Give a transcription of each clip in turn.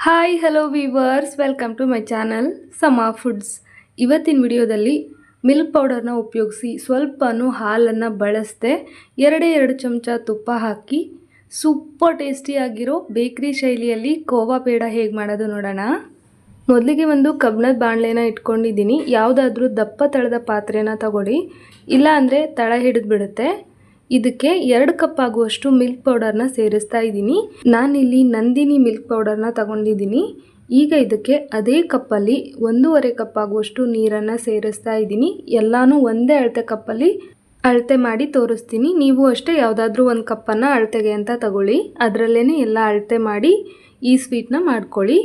Hi hello viewers welcome to my channel Sama foods ಇವತ್ತಿನ ವಿಡಿಯೋದಲ್ಲಿ milk ಪೌಡರ್ನ ಉಪಯೋಗಿಸಿ ಸ್ವಲ್ಪನೂ ಹಾಲನ್ನು ಬಳಸದೆ ಎರಡೇ ಎರಡು ಚಮಚ ತುಪ್ಪ ಹಾಕಿ ಸೂಪರ್ ಟೇಸ್ಟಿಯಾಗಿರೋ ಬೇಕ್ರಿ ಶೈಲಿಯಲ್ಲಿ ಕೋವಾ ಪೇಡ ಹೇಗೆ ಮಾಡೋದು ನೋಡೋಣ. ಮೊದಲಿಗೆ ಒಂದು ಕಬ್ಬಿಣದ ಬಾಣಲೆನ ಇಟ್ಕೊಂಡಿದ್ದೀನಿ. ಯಾವುದಾದ್ರೂ ದಪ್ಪ ತಳದ ಪಾತ್ರೆನ ತಗೊಳ್ಳಿ. ಇಲ್ಲ ಅಂದರೆ ತಳ ಹಿಡಿದು ಬಿಡುತ್ತೆ ಇದಕ್ಕೆ ಎರಡು ಕಪ್ ಆಗುವಷ್ಟು ಮಿಲ್ಕ್ ಪೌಡರ್ನ ಸೇರಿಸ್ತಾ ಇದ್ದೀನಿ. ನಾನಿಲ್ಲಿ ನಂದಿನಿ ಮಿಲ್ಕ್ ಪೌಡರ್ನ ತಗೊಂಡಿದ್ದೀನಿ. ಈಗ ಇದಕ್ಕೆ ಅದೇ ಕಪ್ಪಲ್ಲಿ ಒಂದೂವರೆ ಕಪ್ ಆಗುವಷ್ಟು ನೀರನ್ನು ಸೇರಿಸ್ತಾ ಇದ್ದೀನಿ. ಎಲ್ಲನೂ ಒಂದೇ ಅಳತೆ ಕಪ್ಪಲ್ಲಿ ಅಳತೆ ಮಾಡಿ ತೋರಿಸ್ತೀನಿ. ನೀವು ಅಷ್ಟೇ ಯಾವುದಾದ್ರೂ ಒಂದು ಕಪ್ಪನ್ನು ಅಳತೆಗೆ ಅಂತ ತಗೊಳ್ಳಿ. ಅದರಲ್ಲೇ ಎಲ್ಲ ಅಳತೆ ಮಾಡಿ ಈ ಸ್ವೀಟ್ನ ಮಾಡ್ಕೊಳ್ಳಿ.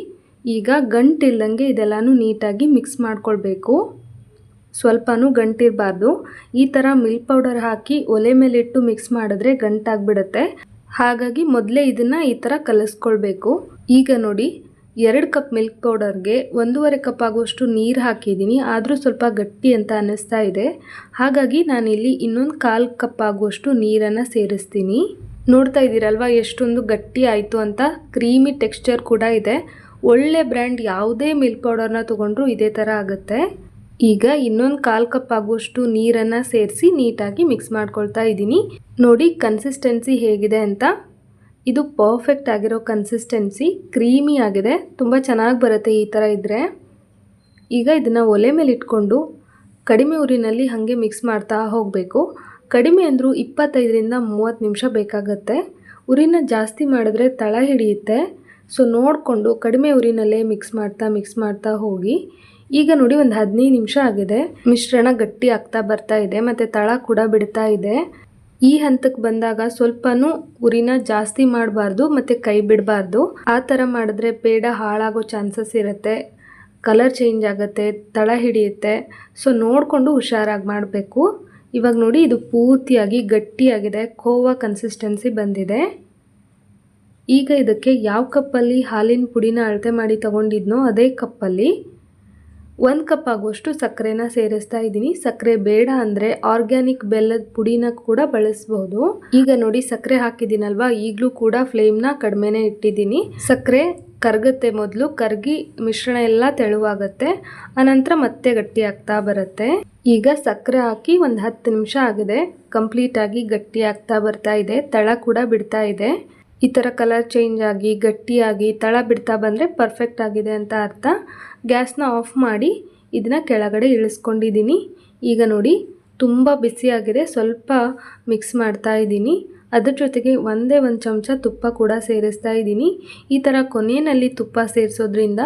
ಈಗ ಗಂಟಿಲ್ದಂಗೆ ಇದೆಲ್ಲನೂ ನೀಟಾಗಿ ಮಿಕ್ಸ್ ಮಾಡ್ಕೊಳ್ಬೇಕು. ಸ್ವಲ್ಪನೂ ಗಂಟಿರಬಾರ್ದು. ಈ ಥರ ಮಿಲ್ಕ್ ಪೌಡರ್ ಹಾಕಿ ಒಲೆ ಮೇಲಿಟ್ಟು ಮಿಕ್ಸ್ ಮಾಡಿದ್ರೆ ಗಂಟಾಗ್ಬಿಡುತ್ತೆ. ಹಾಗಾಗಿ ಮೊದಲೇ ಇದನ್ನು ಈ ಥರ ಕಲಿಸ್ಕೊಳ್ಬೇಕು. ಈಗ ನೋಡಿ, ಎರಡು ಕಪ್ ಮಿಲ್ಕ್ ಪೌಡರ್ಗೆ ಒಂದೂವರೆ ಕಪ್ ಆಗುವಷ್ಟು ನೀರು ಹಾಕಿದ್ದೀನಿ. ಆದರೂ ಸ್ವಲ್ಪ ಗಟ್ಟಿ ಅಂತ ಅನ್ನಿಸ್ತಾ ಇದೆ. ಹಾಗಾಗಿ ನಾನಿಲ್ಲಿ ಇನ್ನೊಂದು ಕಾಲು ಕಪ್ ಆಗುವಷ್ಟು ನೀರನ್ನು ಸೇರಿಸ್ತೀನಿ. ನೋಡ್ತಾ ಇದ್ದೀರಲ್ವ ಎಷ್ಟೊಂದು ಗಟ್ಟಿ ಆಯಿತು ಅಂತ? ಕ್ರೀಮಿ ಟೆಕ್ಸ್ಚರ್ ಕೂಡ ಇದೆ. ಒಳ್ಳೆ ಬ್ರ್ಯಾಂಡ್ ಯಾವುದೇ ಮಿಲ್ಕ್ ಪೌಡರ್ನ ತೊಗೊಂಡ್ರೂ ಇದೇ ಥರ ಆಗುತ್ತೆ. ಈಗ ಇನ್ನೊಂದು ಕಾಲು ಕಪ್ ಆಗುವಷ್ಟು ನೀರನ್ನು ಸೇರಿಸಿ ನೀಟಾಗಿ ಮಿಕ್ಸ್ ಮಾಡ್ಕೊಳ್ತಾ ಇದ್ದೀನಿ. ನೋಡಿ ಕನ್ಸಿಸ್ಟೆನ್ಸಿ ಹೇಗಿದೆ ಅಂತ. ಇದು ಪರ್ಫೆಕ್ಟ್ ಆಗಿರೋ ಕನ್ಸಿಸ್ಟೆನ್ಸಿ ಕ್ರೀಮಿ ಆಗಿದೆ. ತುಂಬ ಚೆನ್ನಾಗಿ ಬರುತ್ತೆ ಈ ಥರ ಇದ್ದರೆ ಈಗ ಇದನ್ನು ಒಲೆ ಮೇಲೆ ಇಟ್ಕೊಂಡು ಕಡಿಮೆ ಊರಿನಲ್ಲಿ ಹಾಗೆ ಮಿಕ್ಸ್ ಮಾಡ್ತಾ ಹೋಗಬೇಕು. ಕಡಿಮೆ ಅಂದರೂ ಇಪ್ಪತ್ತೈದರಿಂದ ಮೂವತ್ತು ನಿಮಿಷ ಬೇಕಾಗತ್ತೆ. ಉರಿನ ಜಾಸ್ತಿ ಮಾಡಿದ್ರೆ ತಳ ಹಿಡಿಯುತ್ತೆ. ಸೊ ನೋಡಿಕೊಂಡು ಕಡಿಮೆ ಉರಿನಲ್ಲೇ ಮಿಕ್ಸ್ ಮಾಡ್ತಾ ಮಿಕ್ಸ್ ಮಾಡ್ತಾ ಹೋಗಿ. ಈಗ ನೋಡಿ ಒಂದು ಹದಿನೈದು ನಿಮಿಷ ಆಗಿದೆ. ಮಿಶ್ರಣ ಗಟ್ಟಿ ಆಗ್ತಾ ಬರ್ತಾ ಇದೆ, ಮತ್ತು ತಳ ಕೂಡ ಬಿಡ್ತಾ ಇದೆ. ಈ ಹಂತಕ್ಕೆ ಬಂದಾಗ ಸ್ವಲ್ಪನೂ ಉರಿನ ಜಾಸ್ತಿ ಮಾಡಬಾರ್ದು, ಮತ್ತು ಕೈ ಬಿಡಬಾರ್ದು. ಆ ಥರ ಮಾಡಿದ್ರೆ ಪೇಡ ಹಾಳಾಗೋ ಚಾನ್ಸಸ್ ಇರುತ್ತೆ. ಕಲರ್ ಚೇಂಜ್ ಆಗುತ್ತೆ, ತಳ ಹಿಡಿಯುತ್ತೆ. ಸೊ ನೋಡಿಕೊಂಡು ಹುಷಾರಾಗಿ ಮಾಡಬೇಕು. ಇವಾಗ ನೋಡಿ ಇದು ಪೂರ್ತಿಯಾಗಿ ಗಟ್ಟಿಯಾಗಿದೆ ಖೋವಾ ಕನ್ಸಿಸ್ಟೆನ್ಸಿ ಬಂದಿದೆ. ಈಗ ಇದಕ್ಕೆ ಯಾವ ಕಪ್ಪಲ್ಲಿ ಹಾಲಿನ ಪುಡಿನ ಅಳತೆ ಮಾಡಿ ತಗೊಂಡಿದ್ನೋ ಅದೇ ಕಪ್ಪಲ್ಲಿ. ಒಂದು ಕಪ್ ಆಗುವಷ್ಟು ಸಕ್ಕರೆನ ಸೇರಿಸ್ತಾ ಇದ್ದೀನಿ. ಸಕ್ಕರೆ ಬೇಡ ಅಂದರೆ ಆರ್ಗ್ಯಾನಿಕ್ ಬೆಲ್ಲದ ಪುಡಿನ ಕೂಡ ಬಳಸಬಹುದು ಈಗ ನೋಡಿ ಸಕ್ಕರೆ ಹಾಕಿದ್ದೀನಲ್ವಾ? ಈಗಲೂ ಕೂಡ ಫ್ಲೇಮ್ನ ಕಡಿಮೆನೇ ಇಟ್ಟಿದ್ದೀನಿ. ಸಕ್ಕರೆ ಕರಗುತ್ತೆ ಮೊದಲು, ಕರಗಿ ಮಿಶ್ರಣ ಎಲ್ಲ ತೆಳುವಾಗತ್ತೆ. ಆನಂತರ ಮತ್ತೆ ಗಟ್ಟಿ ಆಗ್ತಾ ಬರುತ್ತೆ. ಈಗ ಸಕ್ಕರೆ ಹಾಕಿ ಒಂದು ಹತ್ತು ನಿಮಿಷ ಆಗಿದೆ. ಕಂಪ್ಲೀಟಾಗಿ ಗಟ್ಟಿ ಆಗ್ತಾ ಬರ್ತಾ ಇದೆ. ತಳ ಕೂಡ ಬಿಡ್ತಾ ಇದೆ. ಈ ಥರ ಕಲರ್ ಚೇಂಜ್ ಆಗಿ, ಗಟ್ಟಿಯಾಗಿ, ತಳ ಬಿಡ್ತಾ ಬಂದರೆ ಪರ್ಫೆಕ್ಟ್ ಆಗಿದೆ ಅಂತ ಅರ್ಥ. ಗ್ಯಾಸ್ನ ಆಫ್ ಮಾಡಿ ಇದನ್ನ ಕೆಳಗಡೆ ಇಳಿಸ್ಕೊಂಡಿದ್ದೀನಿ. ಈಗ ನೋಡಿ, ತುಂಬ ಬಿಸಿಯಾಗಿದೆ ಸ್ವಲ್ಪ ಮಿಕ್ಸ್ ಮಾಡ್ತಾ ಇದ್ದೀನಿ. ಅದ್ರ ಜೊತೆಗೆ ಒಂದೇ ಒಂದು ಚಮಚ ತುಪ್ಪ ಕೂಡ ಸೇರಿಸ್ತಾ ಇದ್ದೀನಿ. ಈ ಥರ ಕೊನೆಯಲ್ಲಿ ತುಪ್ಪ ಸೇರಿಸೋದ್ರಿಂದ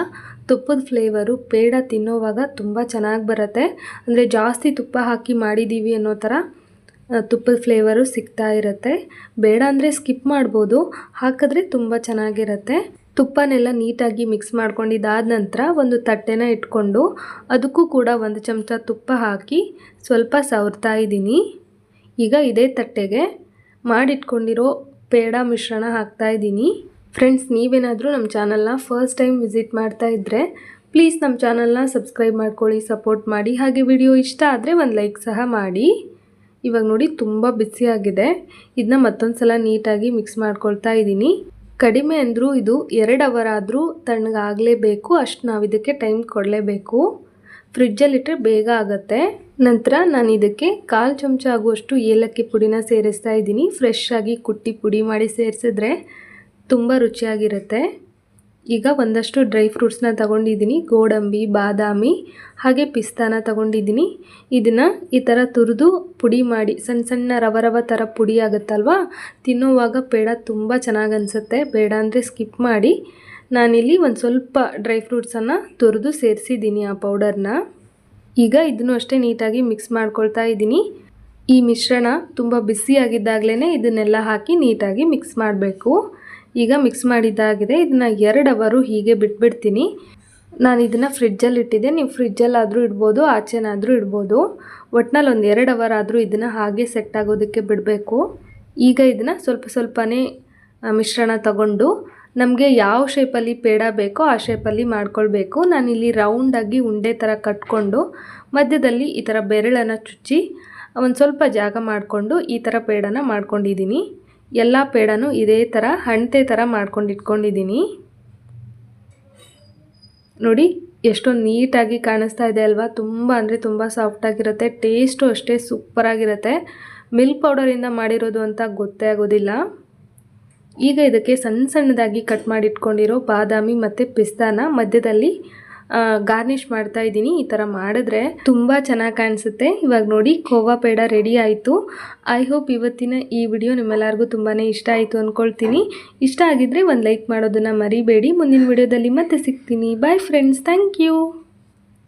ತುಪ್ಪದ ಫ್ಲೇವರು ಪೇಡ ತಿನ್ನೋವಾಗ ತುಂಬ ಚೆನ್ನಾಗಿ ಬರುತ್ತೆ. ಅಂದರೆ ಜಾಸ್ತಿ ತುಪ್ಪ ಹಾಕಿ ಮಾಡಿದ್ದೀವಿ ಅನ್ನೋ ಥರ ತುಪ್ಪದ ಫ್ಲೇವರು ಸಿಗ್ತಾ ಇರುತ್ತೆ. ಬೇಡ ಅಂದರೆ ಸ್ಕಿಪ್ ಮಾಡ್ಬೋದು. ಹಾಕಿದ್ರೆ ತುಂಬ ಚೆನ್ನಾಗಿರುತ್ತೆ. ತುಪ್ಪನೆಲ್ಲ ನೀಟಾಗಿ ಮಿಕ್ಸ್ ಮಾಡ್ಕೊಂಡಿದ್ದಾದ ನಂತರ ಒಂದು ತಟ್ಟೆನ ಇಟ್ಕೊಂಡು ಅದಕ್ಕೂ ಕೂಡ ಒಂದು ಚಮಚ ತುಪ್ಪ ಹಾಕಿ ಸ್ವಲ್ಪ ಸವರ್ತಾ ಇದ್ದೀನಿ. ಈಗ ಇದೇ ತಟ್ಟೆಗೆ ಮಾಡಿಟ್ಕೊಂಡಿರೋ ಪೇಡ ಮಿಶ್ರಣ ಹಾಕ್ತಾ ಇದ್ದೀನಿ. ಫ್ರೆಂಡ್ಸ್ ನೀವೇನಾದರೂ ನಮ್ಮ ಚಾನಲ್ನ ಫಸ್ಟ್ ಟೈಮ್ ವಿಸಿಟ್ ಮಾಡ್ತಾ ಇದ್ದರೆ ಪ್ಲೀಸ್ ನಮ್ಮ ಚಾನಲ್ನ ಸಬ್ಸ್ಕ್ರೈಬ್ ಮಾಡ್ಕೊಳ್ಳಿ ಸಪೋರ್ಟ್ ಮಾಡಿ. ಹಾಗೆ ವಿಡಿಯೋ ಇಷ್ಟ ಆದರೆ ಒಂದು ಲೈಕ್ ಸಹ ಮಾಡಿ. ಇವಾಗ ನೋಡಿ ತುಂಬ ಬಿಸಿಯಾಗಿದೆ ಇದನ್ನ ಮತ್ತೊಂದು ಸಲ ನೀಟಾಗಿ ಮಿಕ್ಸ್ ಮಾಡ್ಕೊಳ್ತಾ ಇದ್ದೀನಿ. ಕಡಿಮೆ ಅಂದರೂ ಇದು ಎರಡು ಅವರ್ ಆದರೂ ತಣ್ಣಗಾಗಲೇಬೇಕು. ಅಷ್ಟು ನಾವು ಇದಕ್ಕೆ ಟೈಮ್ ಕೊಡಲೇಬೇಕು ಫ್ರಿಜ್ಜಲ್ಲಿಟ್ಟರೆ ಬೇಗ ಆಗುತ್ತೆ. ನಂತರ ನಾನು ಇದಕ್ಕೆ ಕಾಲು ಚಮಚ ಆಗುವಷ್ಟು ಏಲಕ್ಕಿ ಪುಡಿನ ಸೇರಿಸ್ತಾ ಇದ್ದೀನಿ. ಫ್ರೆಶ್ ಆಗಿ ಕುಟ್ಟಿ ಪುಡಿ ಮಾಡಿ ಸೇರಿಸಿದ್ರೆ ತುಂಬ ರುಚಿಯಾಗಿರುತ್ತೆ. ಈಗ ಒಂದಷ್ಟು ಡ್ರೈ ಫ್ರೂಟ್ಸ್ನ ತಗೊಂಡಿದ್ದೀನಿ. ಗೋಡಂಬಿ, ಬಾದಾಮಿ, ಹಾಗೆ ಪಿಸ್ತಾನ ತಗೊಂಡಿದ್ದೀನಿ. ಇದನ್ನು ಈ ಥರ ತುರಿದು ಪುಡಿ ಮಾಡಿ ಸಣ್ಣ ಸಣ್ಣ ರವ ರವ ಥರ ಪುಡಿ ಆಗುತ್ತಲ್ವ? ತಿನ್ನುವಾಗ ಪೇಡ ತುಂಬ ಚೆನ್ನಾಗಿ ಅನಿಸುತ್ತೆ. ಬೇಡ ಅಂದರೆ ಸ್ಕಿಪ್ ಮಾಡಿ. ನಾನಿಲ್ಲಿ ಒಂದು ಸ್ವಲ್ಪ ಡ್ರೈ ಫ್ರೂಟ್ಸನ್ನು ತುರಿದು ಸೇರಿಸಿದ್ದೀನಿ ಆ ಪೌಡರ್ನ. ಈಗ ಇದನ್ನು ಅಷ್ಟೇ ನೀಟಾಗಿ ಮಿಕ್ಸ್ ಮಾಡ್ಕೊಳ್ತಾ ಇದ್ದೀನಿ. ಈ ಮಿಶ್ರಣ ತುಂಬ ಬಿಸಿಯಾಗಿದ್ದಾಗಲೇ ಇದನ್ನೆಲ್ಲ ಹಾಕಿ ನೀಟಾಗಿ ಮಿಕ್ಸ್ ಮಾಡಬೇಕು. ಈಗ ಮಿಕ್ಸ್ ಮಾಡಿದ್ದಾಗಿದೆ. ಇದನ್ನು ಎರಡು ಅವರು ಹೀಗೆ ಬಿಟ್ಬಿಡ್ತೀನಿ. ನಾನು ಇದನ್ನು ಫ್ರಿಜ್ಜಲ್ಲಿ ಇಟ್ಟಿದ್ದೆ. ನೀವು ಫ್ರಿಜ್ಜಲ್ಲಾದರೂ ಇಡ್ಬೋದು, ಆಚೆನಾದರೂ ಇಡ್ಬೋದು. ಒಟ್ನಲ್ಲಿ ಒಂದು ಎರಡು ಅವರ್ ಆದರೂ ಇದನ್ನು ಹಾಗೆ ಸೆಟ್ ಆಗೋದಕ್ಕೆ ಬಿಡಬೇಕು. ಈಗ ಇದನ್ನು ಸ್ವಲ್ಪ ಸ್ವಲ್ಪನೇ ಮಿಶ್ರಣ ತಗೊಂಡು ನಮಗೆ ಯಾವ ಶೇಪಲ್ಲಿ ಪೇಡ ಬೇಕೋ ಆ ಶೇಪಲ್ಲಿ ಮಾಡ್ಕೊಳ್ಬೇಕು. ನಾನಿಲ್ಲಿ ರೌಂಡಾಗಿ ಉಂಡೆ ಥರ ಕಟ್ಕೊಂಡು ಮಧ್ಯದಲ್ಲಿ ಈ ಥರ ಬೆರಳನ್ನು ಚುಚ್ಚಿ ಒಂದು ಸ್ವಲ್ಪ ಜಾಗ ಮಾಡಿಕೊಂಡು ಈ ಥರ ಪೇಡನ ಮಾಡ್ಕೊಂಡಿದ್ದೀನಿ. ಎಲ್ಲ ಪೇಡನೂ ಇದೇ ಥರ ಹಣತೆ ಥರ ಮಾಡ್ಕೊಂಡು ಇಟ್ಕೊಂಡಿದ್ದೀನಿ. ನೋಡಿ ಎಷ್ಟೊಂದು ನೀಟಾಗಿ ಕಾಣಿಸ್ತಾ ಇದೆ ಅಲ್ವಾ? ತುಂಬ ಅಂದರೆ ತುಂಬ ಸಾಫ್ಟಾಗಿರುತ್ತೆ ಟೇಸ್ಟು ಅಷ್ಟೇ ಸೂಪರಾಗಿರುತ್ತೆ ಮಿಲ್ಕ್ ಪೌಡರಿಂದ ಮಾಡಿರೋದು ಅಂತ ಗೊತ್ತೇ ಆಗೋದಿಲ್ಲ. ಈಗ ಇದಕ್ಕೆ ಸಣ್ಣ ಸಣ್ಣದಾಗಿ ಕಟ್ ಮಾಡಿಟ್ಕೊಂಡಿರೋ ಬಾದಾಮಿ ಮತ್ತು ಪಿಸ್ತಾನ ಮಧ್ಯದಲ್ಲಿ ಗಾರ್ನಿಷ್ ಮಾಡ್ತಾ ಇದ್ದೀನಿ. ಈ ಥರ ಮಾಡಿದ್ರೆ ತುಂಬ ಚೆನ್ನಾಗಿ ಕಾಣಿಸುತ್ತೆ. ಇವಾಗ ನೋಡಿ ಖೋವಾ ಪೇಡ ರೆಡಿ ಆಯಿತು. ಐ ಹೋಪ್ ಇವತ್ತಿನ ಈ ವಿಡಿಯೋ ನಿಮ್ಮೆಲ್ಲರಿಗೂ ತುಂಬಾ ಇಷ್ಟ ಆಯಿತು ಅಂದ್ಕೊಳ್ತೀನಿ ಇಷ್ಟ ಆಗಿದ್ರೆ ಒಂದು ಲೈಕ್ ಮಾಡೋದನ್ನು ಮರಿಬೇಡಿ. ಮುಂದಿನ ವಿಡಿಯೋದಲ್ಲಿ ಮತ್ತೆ ಸಿಗ್ತೀನಿ. Bye friends thank you